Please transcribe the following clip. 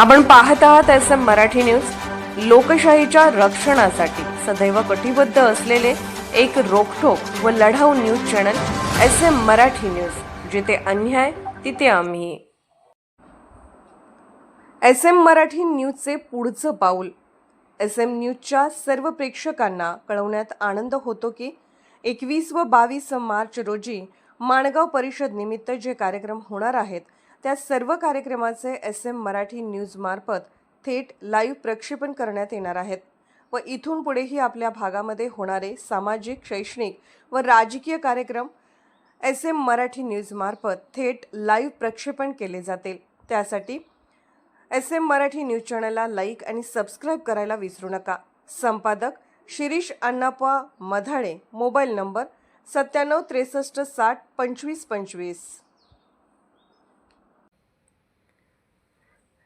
आपण पाहत आहात एस एम मराठी न्यूज. लोकशाहीच्या रक्षणासाठी सदैव कटिबद्ध असलेले एक रोखोक व लढाऊ news channel S M Marathi news. जिथे अन्याय तिथे आम्ही. एस एम मराठी न्यूजचे पुढचं पाऊल. एस एम न्यूजच्या सर्व प्रेक्षकांना कळवण्यात आनंद होतो की एकवीस व बावीस मार्च रोजी माणगाव परिषद निमित्त जे कार्यक्रम होणार आहेत त्या सर्व कार्यक्रमाचे एस एम मराठी न्यूजमार्फत थेट लाईव्ह प्रक्षेपण करण्यात येणार आहेत व इथून पुढेही आपल्या भागामध्ये होणारे सामाजिक शैक्षणिक व राजकीय कार्यक्रम एस एम मराठी न्यूजमार्फत थेट लाईव्ह प्रक्षेपण केले जातील. त्यासाठी एस एम मराठी न्यूज चॅनलला लाईक आणि सबस्क्राईब करायला विसरू नका. संपादक शिरीष अण्णाप्पा मधाळे मोबाईल नंबर सत्त्याण्णव त्रेसष्ट साठ पंचवीस पंचवीस.